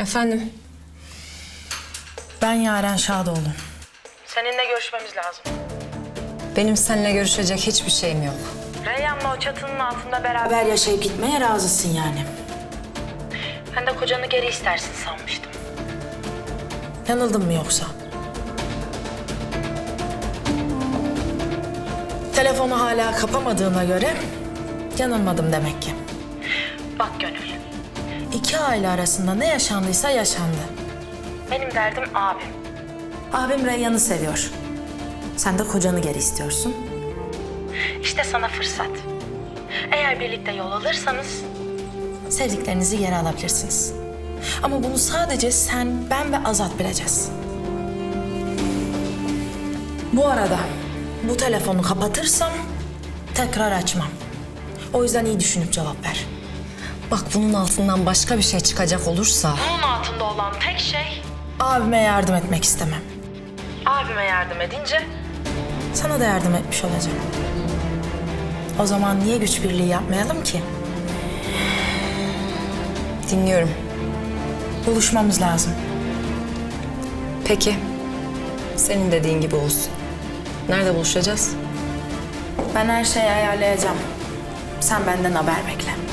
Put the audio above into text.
Efendim? Ben Yaren Şadoğlu. Seninle görüşmemiz lazım. Benim seninle görüşecek hiçbir şeyim yok. Reyhan'la o çatının altında beraber yaşayıp gitmeye razısın yani. Ben de kocanı geri istersin sanmıştım. Yanıldın mı yoksa? Telefonu hala kapamadığına göre yanılmadım demek ki. Bak Gönül, İki aile arasında ne yaşandıysa yaşandı. benim derdim abim. Abim Reyyan'ı seviyor. Sen de kocanı geri istiyorsun. İşte sana fırsat. Eğer birlikte yol alırsanız Sevdiklerinizi geri alabilirsiniz. Ama bunu sadece sen, ben ve Azat bileceğiz. Bu arada bu telefonu kapatırsam tekrar açmam. O yüzden iyi düşünüp cevap ver. Bak bunun altından başka bir şey çıkacak olursa... bunun altında olan tek şey Abime yardım etmek istemem. abime yardım edince Sana da yardım etmiş olacağım. O zaman niye güç birliği yapmayalım ki? Dinliyorum. Buluşmamız lazım. Peki. Senin dediğin gibi olsun. Nerede buluşacağız? Ben her şeyi ayarlayacağım. Sen benden haber bekle.